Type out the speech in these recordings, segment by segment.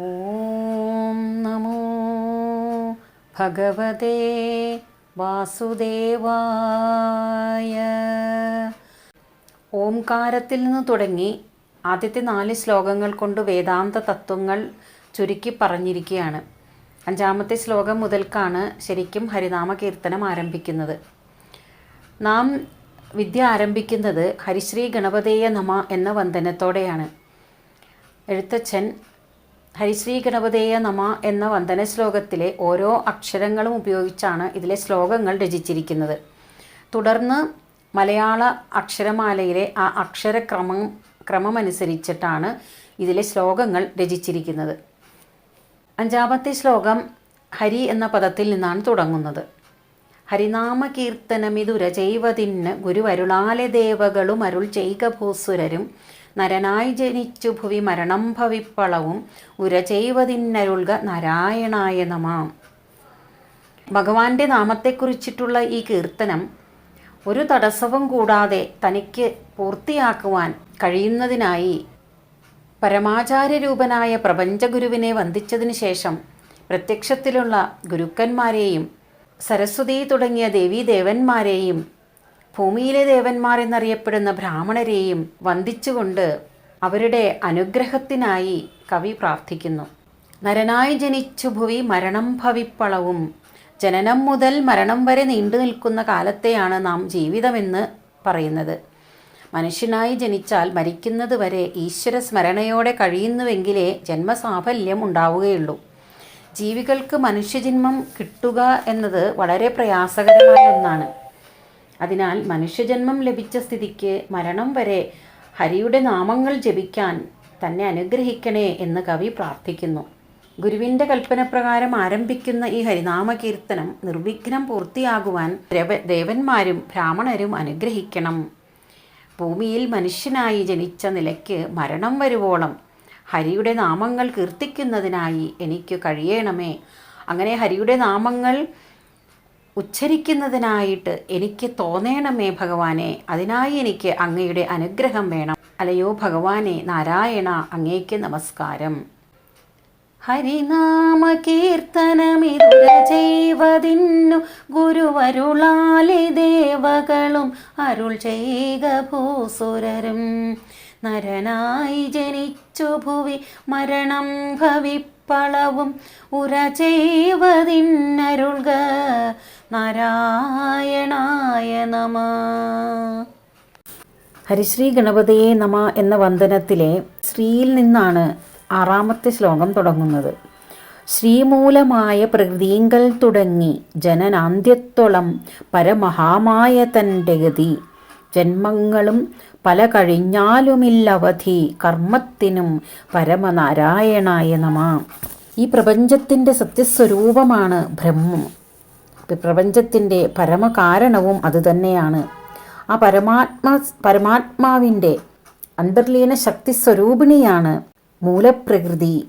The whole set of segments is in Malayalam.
ഓം നമോ ഭഗവതേ വാസുദേവായ. ഓംകാരത്തിൽ നിന്ന് തുടങ്ങി ആദ്യത്തെ നാല് ശ്ലോകങ്ങൾ കൊണ്ട് വേദാന്ത തത്വങ്ങൾ ചുരുക്കി പറഞ്ഞിരിക്കുകയാണ്. അഞ്ചാമത്തെ ശ്ലോകം മുതൽക്കാണ് ശരിക്കും ഹരിനാമ കീർത്തനം ആരംഭിക്കുന്നത്. നാം വിദ്യ ആരംഭിക്കുന്നത് ഹരിശ്രീ ഗണപതേയ നമ എന്ന വന്ദനത്തോടെയാണ്. എഴുത്തച്ഛൻ ഹരിശ്രീ ഗണപതേയ നമ എന്ന വന്ദന ശ്ലോകത്തിലെ ഓരോ അക്ഷരങ്ങളും ഉപയോഗിച്ചാണ് ഇതിലെ ശ്ലോകങ്ങൾ രചിച്ചിരിക്കുന്നത്. തുടർന്ന് മലയാള അക്ഷരമാലയിലെ ആ അക്ഷരക്രമം ക്രമമനുസരിച്ചിട്ടാണ് ഇതിലെ ശ്ലോകങ്ങൾ രചിച്ചിരിക്കുന്നത്. അഞ്ചാമത്തെ ശ്ലോകം ഹരി എന്ന പദത്തിൽ നിന്നാണ് തുടങ്ങുന്നത്. ഹരിനാമ കീർത്തനമിതുരചൈവതിന് ഗുരുവരുളാലെ ദേവകളും അരുൾ ചെയ്ക ഭൂസുരരും നരനായി ജനിച്ചു ഭുവി മരണം ഭവിപ്പളവും ഉരചൈവതിന്നരുൾക നാരായണായ നമാം. ഭഗവാന്റെ നാമത്തെക്കുറിച്ചിട്ടുള്ള ഈ കീർത്തനം ഒരു തടസ്സവും കൂടാതെ തനിക്ക് പൂർത്തിയാക്കുവാൻ കഴിയുന്നതിനായി പരമാചാര്യരൂപനായ പ്രപഞ്ചഗുരുവിനെ വന്ദിച്ചതിന് ശേഷം പ്രത്യക്ഷത്തിലുള്ള ഗുരുക്കന്മാരെയും സരസ്വതി തുടങ്ങിയ ദേവീദേവന്മാരെയും ഭൂമിയിലെ ദേവന്മാർ എന്നറിയപ്പെടുന്ന ബ്രാഹ്മണരെയും വന്ദിച്ചുകൊണ്ട് അവരുടെ അനുഗ്രഹത്തിനായി കവി പ്രാർത്ഥിക്കുന്നു. നരനായി ജനിച്ചു ഭുവി മരണം ഭവിപ്പളവും ജനനം മുതൽ മരണം വരെ നീണ്ടു നിൽക്കുന്ന കാലത്തെയാണ് നാം ജീവിതമെന്ന് പറയുന്നത്. മനുഷ്യനായി ജനിച്ചാൽ മരിക്കുന്നത് വരെ ഈശ്വര സ്മരണയോടെ കഴിയുന്നുവെങ്കിലേ ജന്മസാഫല്യം ഉണ്ടാവുകയുള്ളൂ. ജീവികൾക്ക് മനുഷ്യജന്മം കിട്ടുക എന്നത് വളരെ പ്രയാസകരമായ ഒന്നാണ്. അതിനാൽ മനുഷ്യജന്മം ലഭിച്ച സ്ഥിതിക്ക് മരണം വരെ ഹരിയുടെ നാമങ്ങൾ ജപിക്കാൻ തന്നെ അനുഗ്രഹിക്കണേ എന്ന് കവി പ്രാർത്ഥിക്കുന്നു. ഗുരുവിന്റെ കൽപ്പനപ്രകാരം ആരംഭിക്കുന്ന ഈ ഹരിനാമ കീർത്തനം നിർവിഘ്നം പൂർത്തിയാകുവാൻ ദേവ- ദേവന്മാരും ബ്രാഹ്മണരും അനുഗ്രഹിക്കണം. ഭൂമിയിൽ മനുഷ്യനായി ജനിച്ച നിലയ്ക്ക് മരണം വരുവോളം ഹരിയുടെ നാമങ്ങൾ കീർത്തിക്കുന്നതിനായി എനിക്ക് കഴിയണമേ. അങ്ങനെ ഹരിയുടെ നാമങ്ങൾ ഉച്ചരിക്കുന്നതിനായിട്ട് എനിക്ക് തോന്നേണമേ ഭഗവാനെ. അതിനായി എനിക്ക് അങ്ങയുടെ അനുഗ്രഹം വേണം. അലയോ ഭഗവാനെ നാരായണ അങ്ങേക്ക് നമസ്കാരം. ഹരിനാമ കീർത്തനമിതുര ഗുരുവരുളാലി ദേവകളും അരുൾ ചെയ്യുക ഭൂസുരരും. നരനായി ജനിച്ചു ഭുവി മരണം ഭവിപ്പളവും ഉര ചെയ്വതിന്നരുൾക നാരായണായ നമ. ഹരിശ്രീ ഗണപതിയെ നമ എന്ന വന്ദനത്തിലെ ശ്രീയിൽ നിന്നാണ് ആറാമത്തെ ശ്ലോകം തുടങ്ങുന്നത്. ശ്രീമൂലമായ പ്രകൃതിങ്കൽ തുടങ്ങി ജനനാന്ത്യത്തോളം പരമഹാമായ തന്റെ ഗതി. ജന്മങ്ങളും പല കഴിഞ്ഞാലുമില്ലവധി കർമ്മത്തിനും പരമനാരായണായ നമ. ഈ പ്രപഞ്ചത്തിന്റെ സത്യസ്വരൂപമാണ് ബ്രഹ്മം. പ്രപഞ്ചത്തിന്റെ പരമകാരണവും അതുതന്നെയാണ്. ആ പരമാത്മാ പരമാത്മാവിന്റെ അന്തർലീന ശക്തി സ്വരൂപിണിയാണ് മൂലപ്രകൃതി.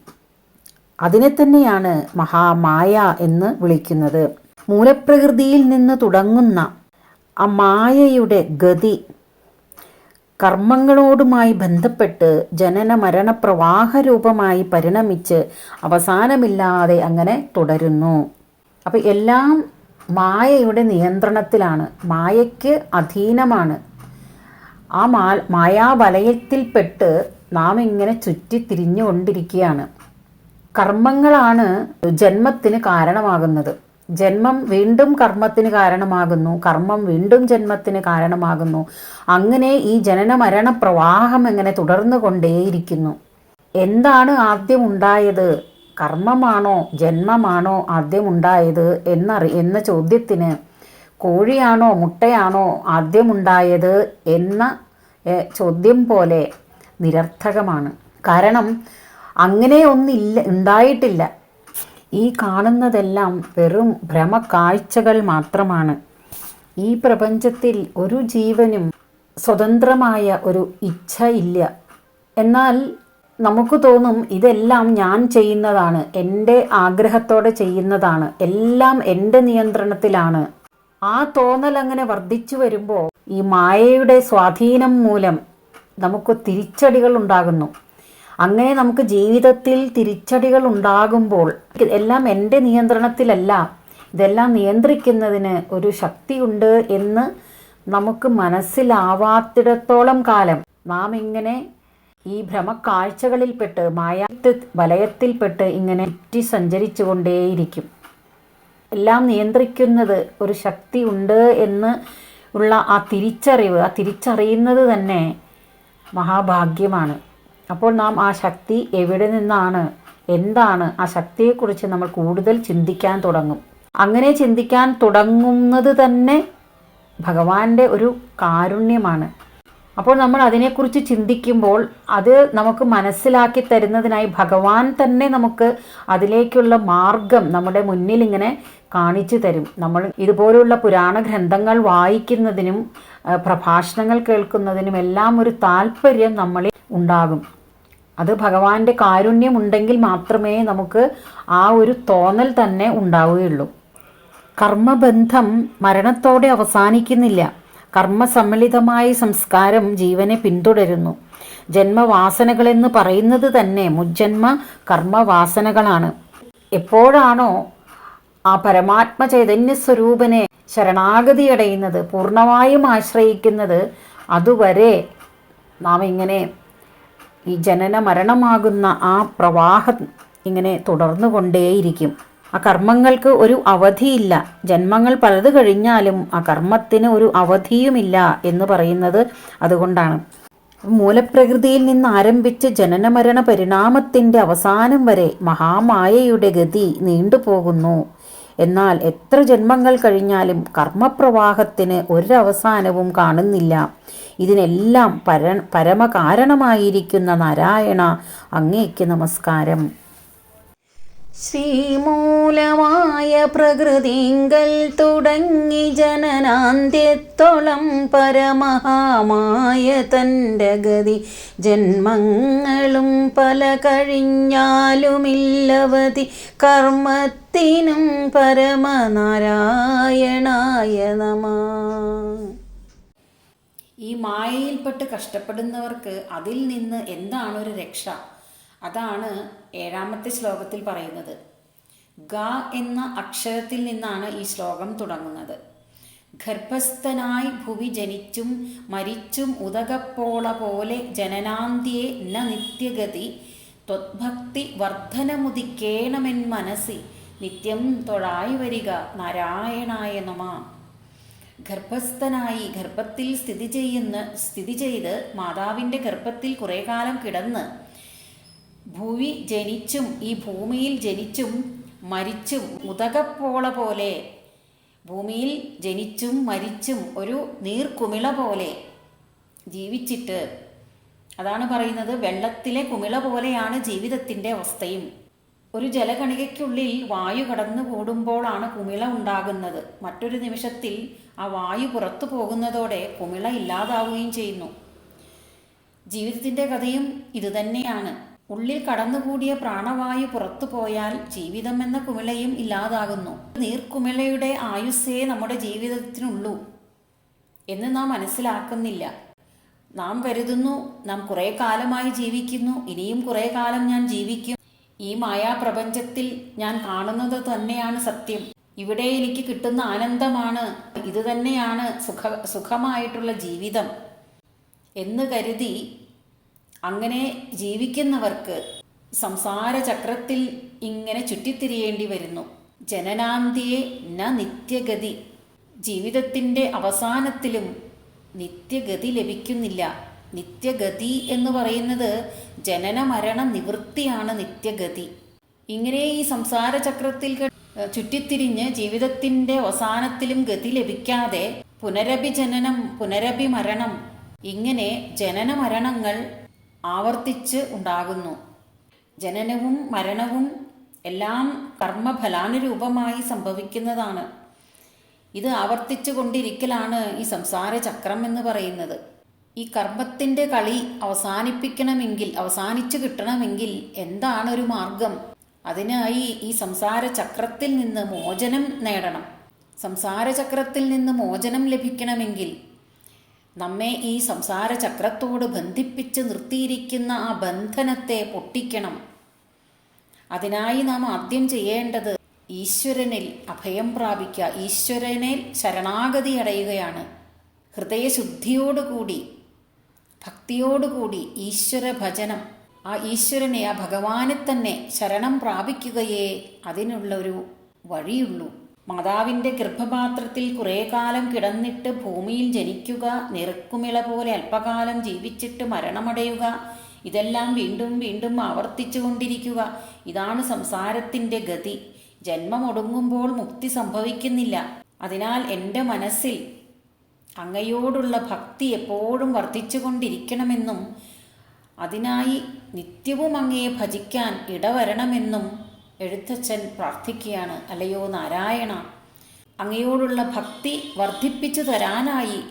അതിനെ തന്നെയാണ് മഹാമായ എന്ന് വിളിക്കുന്നത്. മൂലപ്രകൃതിയിൽ നിന്ന് തുടങ്ങുന്ന ആ മായയുടെ ഗതി കർമ്മങ്ങളോടുമായി ബന്ധപ്പെട്ട് ജനന മരണ പ്രവാഹ രൂപമായി പരിണമിച്ച് അവസാനമില്ലാതെ അങ്ങനെ തുടരുന്നു. അപ്പം എല്ലാം മായയുടെ നിയന്ത്രണത്തിലാണ് മായയ്ക്ക് അധീനമാണ്. ആ മാ മായാവലയത്തിൽപ്പെട്ട് നാം ഇങ്ങനെ ചുറ്റി തിരിഞ്ഞുകൊണ്ടിരിക്കുകയാണ്. കർമ്മങ്ങളാണ് ജന്മത്തിന് കാരണമാകുന്നത്. ജന്മം വീണ്ടും കർമ്മത്തിന് കാരണമാകുന്നു കർമ്മം വീണ്ടും ജന്മത്തിന് കാരണമാകുന്നു. അങ്ങനെ ഈ ജനന മരണ പ്രവാഹം എങ്ങനെ തുടർന്നു കൊണ്ടേയിരിക്കുന്നു എന്താണ് ആദ്യം ഉണ്ടായത്? കർമ്മമാണോ ജന്മമാണോ ആദ്യം ഉണ്ടായത് എന്നറി എന്ന ചോദ്യത്തിന് കോഴിയാണോ മുട്ടയാണോ ആദ്യമുണ്ടായത് എന്ന ചോദ്യം പോലെ നിരർത്ഥകമാണ്. കാരണം അങ്ങനെ ഒന്നില്ല ഉണ്ടായിട്ടില്ല. ഈ കാണുന്നതെല്ലാം വെറും ഭ്രമക്കാഴ്ചകൾ മാത്രമാണ്. ഈ പ്രപഞ്ചത്തിൽ ഒരു ജീവനും സ്വതന്ത്രമായ ഒരു ഇച്ഛ ഇല്ല എന്നാൽ നമുക്ക് തോന്നും ഇതെല്ലാം ഞാൻ ചെയ്യുന്നതാണ് എന്റെ ആഗ്രഹത്തോടെ ചെയ്യുന്നതാണ് എല്ലാം എന്റെ നിയന്ത്രണത്തിലാണ്. ആ തോന്നൽ അങ്ങനെ വർദ്ധിച്ചു വരുമ്പോൾ ഈ മായയുടെ സ്വാധീനം മൂലം നമുക്ക് തിരിച്ചടികൾ ഉണ്ടാകുന്നു. അങ്ങനെ നമുക്ക് ജീവിതത്തിൽ തിരിച്ചടികൾ ഉണ്ടാകുമ്പോൾ എല്ലാം എന്റെ നിയന്ത്രണത്തിലല്ല ഇതെല്ലാം നിയന്ത്രിക്കുന്നതിന് ഒരു ശക്തിയുണ്ട് എന്ന് നമുക്ക് മനസ്സിലാവാത്തിടത്തോളം കാലം നാം ഇങ്ങനെ ഈ ഭ്രമക്കാഴ്ചകളിൽപ്പെട്ട് മായ വലയത്തിൽപ്പെട്ട് ഇങ്ങനെ ചുറ്റി സഞ്ചരിച്ചു കൊണ്ടേയിരിക്കും എല്ലാം നിയന്ത്രിക്കുന്നത് ഒരു ശക്തി ഉണ്ട് എന്ന് ഉള്ള ആ തിരിച്ചറിവ് ആ തിരിച്ചറിയുന്നത് തന്നെ മഹാഭാഗ്യമാണ്. അപ്പോൾ നാം ആ ശക്തി എവിടെ നിന്നാണ് എന്താണ് ആ ശക്തിയെക്കുറിച്ച് നമ്മൾ കൂടുതൽ ചിന്തിക്കാൻ തുടങ്ങും. അങ്ങനെ ചിന്തിക്കാൻ തുടങ്ങുന്നത് തന്നെ ഭഗവാന്റെ ഒരു കാരുണ്യമാണ്. അപ്പോൾ നമ്മൾ അതിനെക്കുറിച്ച് ചിന്തിക്കുമ്പോൾ അത് നമുക്ക് മനസ്സിലാക്കി തരുന്നതിനായി ഭഗവാൻ തന്നെ നമുക്ക് അതിലേക്കുള്ള മാർഗം നമ്മുടെ മുന്നിൽ ഇങ്ങനെ കാണിച്ചു തരും. നമ്മൾ ഇതുപോലുള്ള പുരാണ ഗ്രന്ഥങ്ങൾ വായിക്കുന്നതിനും പ്രഭാഷണങ്ങൾ കേൾക്കുന്നതിനും എല്ലാം ഒരു താല്പര്യം നമ്മളിൽ ഉണ്ടാകും. അത് ഭഗവാന്റെ കാരുണ്യം ഉണ്ടെങ്കിൽ മാത്രമേ നമുക്ക് ആ ഒരു തോന്നൽ തന്നെ ഉണ്ടാവുകയുള്ളൂ. കർമ്മബന്ധം മരണത്തോടെ അവസാനിക്കുന്നില്ല. കർമ്മസമ്മളിതമായ സംസ്കാരം ജീവനെ പിന്തുടരുന്നു. ജന്മവാസനകളെന്ന് പറയുന്നത് തന്നെ മുജ്ജന്മ കർമ്മവാസനകളാണ്. എപ്പോഴാണോ ആ പരമാത്മ ചൈതന്യ സ്വരൂപനെ ശരണാഗതിയടയുന്നത് പൂർണമായും ആശ്രയിക്കുന്നത് അതുവരെ നാം ഇങ്ങനെ ഈ ജനന മരണമാകുന്ന ആ പ്രവാഹം ഇങ്ങനെ തുടർന്നു കൊണ്ടേയിരിക്കും ആ കർമ്മങ്ങൾക്ക് ഒരു അവധിയില്ല. ജന്മങ്ങൾ പലത് കഴിഞ്ഞാലും ആ കർമ്മത്തിന് ഒരു അവധിയുമില്ല എന്ന് പറയുന്നത് അതുകൊണ്ടാണ്. മൂലപ്രകൃതിയിൽ നിന്ന് ആരംഭിച്ച് ജനനമരണ പരിണാമത്തിന്റെ അവസാനം വരെ മഹാമായയുടെ ഗതി നീണ്ടുപോകുന്നു. എന്നാൽ എത്ര ജന്മങ്ങൾ കഴിഞ്ഞാലും കർമ്മപ്രവാഹത്തിന് ഒരവസാനവും കാണുന്നില്ല. ഇതിനെല്ലാം പര പരമകാരണമായിരിക്കുന്ന നാരായണ അങ്ങേക്ക് നമസ്കാരം. ശ്രീമൂലമായ പ്രകൃതിങ്കൽ തുടങ്ങി ജനനാന്ത്യത്തോളം പരമഹാമായ തന്റെ ഗതി. ജന്മങ്ങളും പല കഴിഞ്ഞാലുമില്ലവതി. കർമ്മത്തിനും പരമനാരായണായ നമ. ഈ മായയിൽപ്പെട്ട് കഷ്ടപ്പെടുന്നവർക്ക് അതിൽ നിന്ന് എന്താണ് ഒരു രക്ഷ? അതാണ് ഏഴാമത്തെ ശ്ലോകത്തിൽ പറയുന്നത്. ഗ എന്ന അക്ഷരത്തിൽ നിന്നാണ് ഈ ശ്ലോകം തുടങ്ങുന്നത്. ഗർഭസ്ഥനായി ഭുവി ജനിച്ചും മരിച്ചും ഉദകപ്പോള പോലെ ജനനാന്തിയെ ന നിത്യഗതി ത്വത്ഭക്തി വർധനമുദിക്കേണമെൻ മനസ്സി നിത്യം തൊഴായി വരിക നാരായണായ നമ. ഗർഭസ്ഥനായി ഗർഭത്തിൽ സ്ഥിതി ചെയ്യുന്ന സ്ഥിതി ചെയ്ത് മാതാവിന്റെ ഗർഭത്തിൽ കുറേ കാലം കിടന്ന് ഭൂവി ജനിച്ചും ഈ ഭൂമിയിൽ ജനിച്ചും മരിച്ചും ഉതകപ്പോള പോലെ ഭൂമിയിൽ ജനിച്ചും മരിച്ചും ഒരു നീർക്കുമിള പോലെ ജീവിച്ചിട്ട് അതാണ് പറയുന്നത് വെള്ളത്തിലെ കുമിള പോലെയാണ് ജീവിതത്തിന്റെ അവസ്ഥയും. ഒരു ജലകണികയ്ക്കുള്ളിൽ വായു കടന്നു കൂടുമ്പോഴാണ് കുമിള ഉണ്ടാകുന്നത്. മറ്റൊരു നിമിഷത്തിൽ ആ വായു പുറത്തു പോകുന്നതോടെ കുമിള ഇല്ലാതാവുകയും ചെയ്യുന്നു. ജീവിതത്തിന്റെ കഥയും ഇതുതന്നെയാണ് ഉള്ളിൽ കടന്നുകൂടിയ പ്രാണവായു പുറത്തു പോയാൽ ജീവിതം എന്ന കുമിളയും ഇല്ലാതാകുന്നു. നീർക്കുമിളയുടെ ആയുസ്സേ നമ്മുടെ ജീവിതത്തിനുള്ളൂ എന്ന് നാം മനസ്സിലാക്കുന്നില്ല. നാം കരുതുന്നു നാം കുറേ കാലമായി ജീവിക്കുന്നു ഇനിയും കുറേ കാലം ഞാൻ ജീവിക്കും. ഈ മായാപ്രപഞ്ചത്തിൽ ഞാൻ കാണുന്നത് തന്നെയാണ് സത്യം. ഇവിടെ എനിക്ക് കിട്ടുന്ന ആനന്ദമാണ് ഇത് തന്നെയാണ് സുഖ സുഖമായിട്ടുള്ള ജീവിതം എന്ന് കരുതി അങ്ങനെ ജീവിക്കുന്നവർക്ക് സംസാര ചക്രത്തിൽ ഇങ്ങനെ ചുറ്റിത്തിരിയേണ്ടി വരുന്നു. ജനനാന്തിയെ ന നിത്യഗതി. ജീവിതത്തിന്റെ അവസാനത്തിലും നിത്യഗതി ലഭിക്കുന്നില്ല. നിത്യഗതി എന്ന് പറയുന്നത് ജനന മരണ നിവൃത്തിയാണ് നിത്യഗതി. ഇങ്ങനെ ഈ സംസാര ചക്രത്തിൽ ചുറ്റിത്തിരിഞ്ഞ് ജീവിതത്തിന്റെ അവസാനത്തിലും ഗതി ലഭിക്കാതെ പുനരഭിജനനം പുനരഭിമരണം ഇങ്ങനെ ജനന മരണങ്ങൾ ആവർത്തിച്ച് ഉണ്ടാകുന്നു. ജനനവും മരണവും എല്ലാം കർമ്മഫലാനുരൂപമായി സംഭവിക്കുന്നതാണ്. ഇത് ആവർത്തിച്ചു കൊണ്ടിരിക്കലാണ് ഈ സംസാര ചക്രം എന്ന് പറയുന്നത്. ഈ കർമ്മത്തിന്റെ കളി അവസാനിപ്പിക്കണമെങ്കിൽ അവസാനിച്ചു കിട്ടണമെങ്കിൽ എന്താണ് ഒരു മാർഗം? അതിനായി ഈ സംസാര ചക്രത്തിൽ നിന്ന് മോചനം നേടണം. സംസാര ചക്രത്തിൽ നിന്ന് മോചനം ലഭിക്കണമെങ്കിൽ നമ്മെ ഈ സംസാര ചക്രത്തോട് ബന്ധിപ്പിച്ച് നിർത്തിയിരിക്കുന്ന ആ ബന്ധനത്തെ പൊട്ടിക്കണം. അതിനായി നാം ആദ്യം ചെയ്യേണ്ടത് ഈശ്വരനിൽ അഭയം പ്രാപിക്കുക. ഈശ്വരനിൽ ശരണാഗതി അടയുകയാണ്. ഹൃദയശുദ്ധിയോടുകൂടി ഭക്തിയോടുകൂടി ഈശ്വര ഭജനം ആ ഈശ്വരനെ ആ ഭഗവാനെ തന്നെ ശരണം പ്രാപിക്കുകയേ അതിനുള്ളൊരു വഴിയുള്ളൂ. മാതാവിന്റെ ഗർഭപാത്രത്തിൽ കുറേ കാലം കിടന്നിട്ട് ഭൂമിയിൽ ജനിക്കുക നിറക്കുമിള പോലെ അല്പകാലം ജീവിച്ചിട്ട് മരണമടയുക ഇതെല്ലാം വീണ്ടും വീണ്ടും ആവർത്തിച്ചു കൊണ്ടിരിക്കുക. ഇതാണ് സംസാരത്തിന്റെ ഗതി. ജന്മമൊടുങ്ങുമ്പോൾ മുക്തി സംഭവിക്കുന്നില്ല. അതിനാൽ എന്റെ മനസ്സിൽ അങ്ങയോടുള്ള ഭക്തി എപ്പോഴും വർദ്ധിച്ചുകൊണ്ടിരിക്കണമെന്നും അതിനായി നിത്യവും അങ്ങയെ ഭജിക്കാൻ ഇടവരണമെന്നും എഴുത്തച്ഛൻ പ്രാർത്ഥിക്കുകയാണ് അല്ലയോ നാരായണ? അങ്ങയോടുള്ള ഭക്തി വർദ്ധിപ്പിച്ചു തരാനായി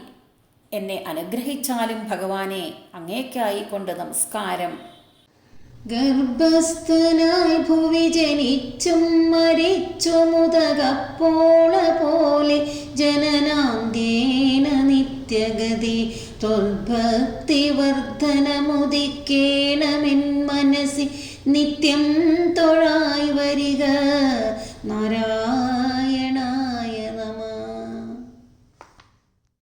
എന്നെ അനുഗ്രഹിച്ചാലും ഭഗവാനെ അങ്ങേക്കായി കൊണ്ട് നമസ്കാരം. ഗർഭസ്ഥനായി ഭുവി ജനിച്ചും മരിച്ചു മുതകപ്പോള പോലെ ജനനാന്ത്യേന നിത്യഗതി തൊൽഭക്തി വർധനമുദിക്കേണമെൻ മനസ്സി നിത്യം തൊഴാൻ the